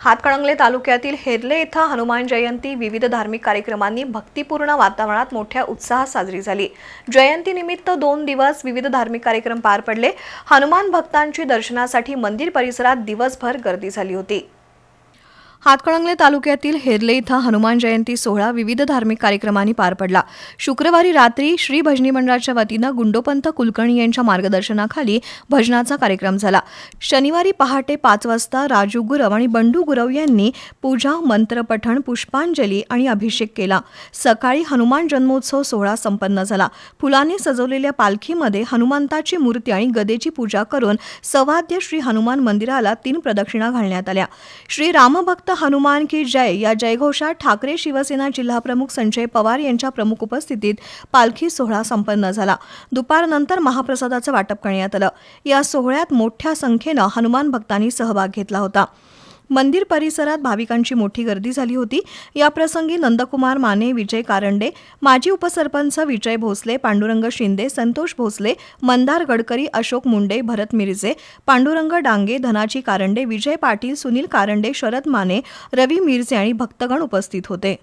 हातकणंगले तालुक्यातील हेरले इथं हनुमान जयंती विविध धार्मिक कार्यक्रमांनी भक्तिपूर्ण वातावरणात मोठ्या उत्साहात साजरी झाली. जयंतीनिमित्त दोन दिवस विविध धार्मिक कार्यक्रम पार पडले. हनुमान भक्तांची दर्शनासाठी मंदिर परिसरात दिवसभर गर्दी झाली होती. हातकणंगले तालुक्यातील हेरले इथं हनुमान जयंती सोहळा विविध धार्मिक कार्यक्रमांनी पार पडला. शुक्रवारी रात्री श्री भजनी मंडळाच्या वतीनं गुंडोपंत कुलकर्णी यांच्या मार्गदर्शनाखाली भजनाचा कार्यक्रम झाला. शनिवारी पहाटे पाच वाजता राजू गुरव आणि बंडू गुरव यांनी पूजा मंत्रपठण पुष्पांजली आणि अभिषेक केला. सकाळी हनुमान जन्मोत्सव सोहळा संपन्न झाला. फुलांनी सजवलेल्या पालखीमध्ये हनुमंताची मूर्ती आणि गदेची पूजा करून सवाद्य श्री हनुमान मंदिराला तीन प्रदक्षिणा घालण्यात आल्या. श्री रामभक्त हनुमान की जय या जयघोषात ठाकरे शिवसेना जिल्हाप्रमुख संजय पवार यांच्या प्रमुख उपस्थितीत पालखी सोहळा संपन्न झाला. दुपारनंतर महाप्रसादाचं वाटप करण्यात आलं. या सोहळ्यात मोठ्या संख्येनं हनुमान भक्तांनी सहभाग घेतला होता. मंदिर परिसरात भाविकांची मोठी गर्दी झाली होती. याप्रसंगी नंदकुमार माने विजय कारंडे माजी उपसरपंच विजय भोसले पांडुरंग शिंदे संतोष भोसले मंदार गडकरी अशोक मुंडे भरत मिरजे पांडुरंग डांगे धनाजी कारंडे विजय पाटील सुनील कारंडे शरद माने रवी मिरजे आणि भक्तगण उपस्थित होते.